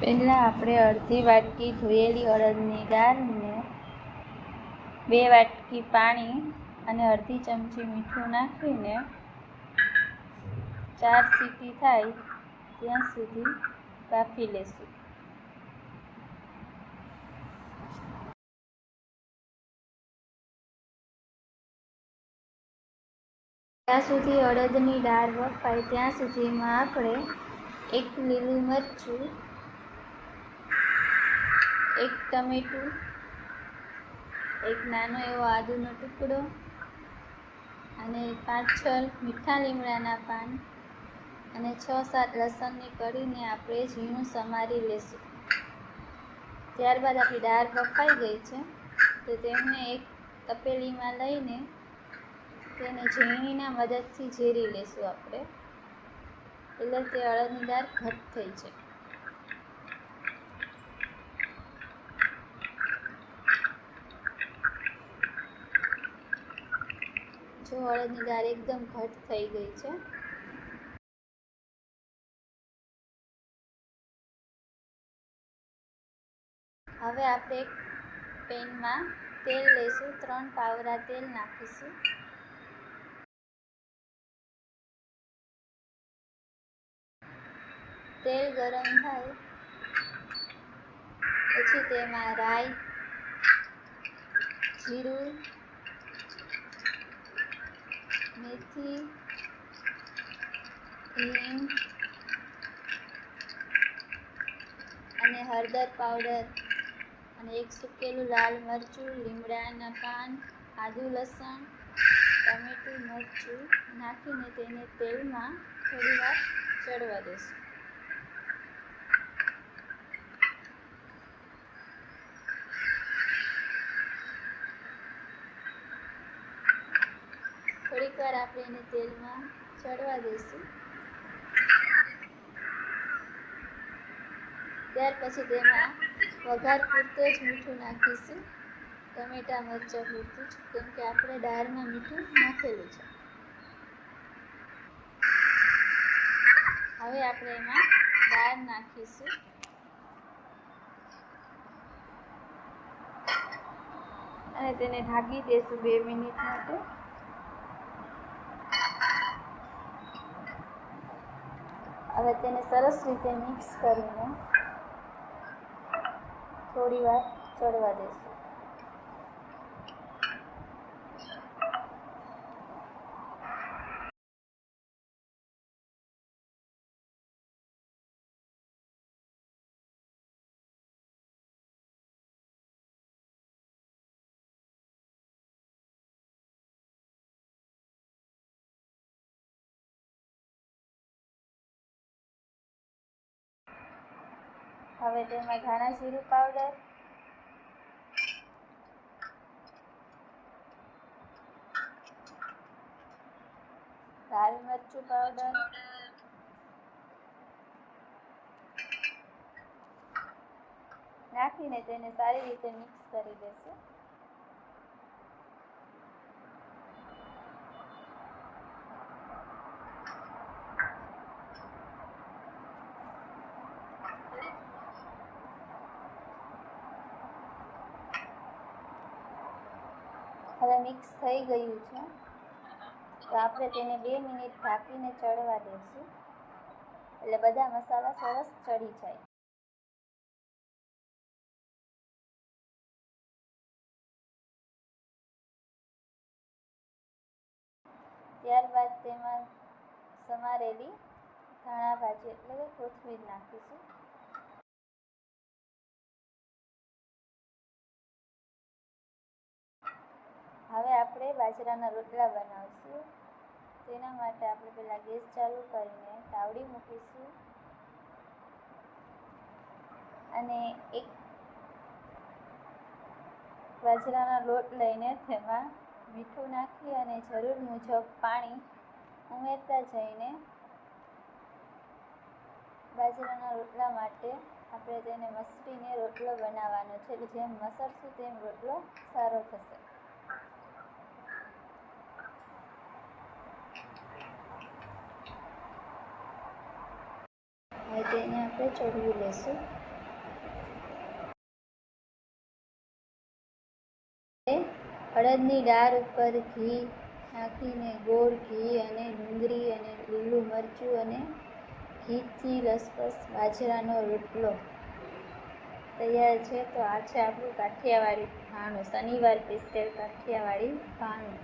પહેલાં આપણે અડધી વાટકી ધોયેલી અડદની દાળને બે વાટકી પાણી અને અડધી ચમચી મીઠું નાખીને ચાર સીટી થાય ત્યાં સુધી બાફી લેશું. ત્યાં સુધી અડદની દાળ વફાય ત્યાં સુધીમાં આપણે એક લીલું મરચું એક ટમેટું, એક નાનો એવો આદુનો ટુકડો અને પાંચ છ મીઠા લીમડાના પાન અને છ સાત લસણની કરીને આપણે ઝીણું સમારી લેશું. ત્યારબાદ આપણી દાળ બફાઈ ગઈ છે, તો તેમને એક તપેલીમાં લઈને તેને ઝીણીના મદદથી ઝેરી લેશું આપણે. એટલે તે અડદની દાળ ઘટ થઈ છે અડદની દાળ એકદમ ઘટ થઈ ગઈ છે. હવે આપણે એક પેનમાં તેલ લઈશું, ત્રણ પાવરા તેલ નાખીશું. તેલ ગરમ થાય, પછી તેમાં રાઈ, જીરું મેથી હિંગ અને હળદર પાવડર અને એક સૂકેલું લાલ મરચું લીમડાના પાન આદુ, લસણ, ટમેટું, મરચું નાખીને તેને તેલમાં થોડી વાર ચડવા દેશું. થોડીક વાર આપણે એને તેલમાં ચડવા દઈશું. ત્યાર પછી તેમાં વઘાર પૂરતો જ મીઠું નાખીશું. ટમેટા, મરચાં પૂરતું જ, કેમ કે આપણે દાળમાં મીઠું નાખેલું છે. હવે આપણે એમાં દાળ નાખીશું. અને તેને ઢાંકી દઈશું બે મિનિટ માટે. હવે તેને સરસ રીતે મિક્સ કરીને થોડી વાર ચડવા દેશું. હવે તેમાં ધાણા જીરું પાવડર લાલ મરચું પાવડર નાખીને તેને સારી રીતે મિક્સ કરી દેશું. હવે મિક્સ થઈ ગયું છે. તો આપણે તેને બે મિનિટ ઢાંકીને ચડવા દઈશું. એટલે બધા મસાલા સરસ ચડી જાય. ત્યારબાદ તેમાં સમારેલી ધાણા ભાજી એટલે કોથમીર નાખીશું. બાજરાના રોટલા બનાવશું. તેના માટે આપણે પહેલાં ગેસ ચાલુ કરીને તાવડી મૂકીશું. અને એક બાજરાના લોટ લઈને તેમાં મીઠું નાખી અને જરૂર મુજબ પાણી ઉમેરતા જઈને બાજરાના રોટલા માટે આપણે તેને મસળીને રોટલો બનાવવાનો છે. જેમ મસળશું તેમ રોટલો સારો થશે. રીતે આપણે ચડવી લેશું. અડદની ડાળ ઉપર ઘી નાખીને, ગોળ ઘી અને ડુંગળી અને લીલું મરચું અને ઘીથી લસપસ બાજરાનો રોટલો તૈયાર છે. તો આ છે આપણું કાઠિયાવાડી ભાણું શનિવાર સ્પેશિયલ કાઠિયાવાડી ભાણું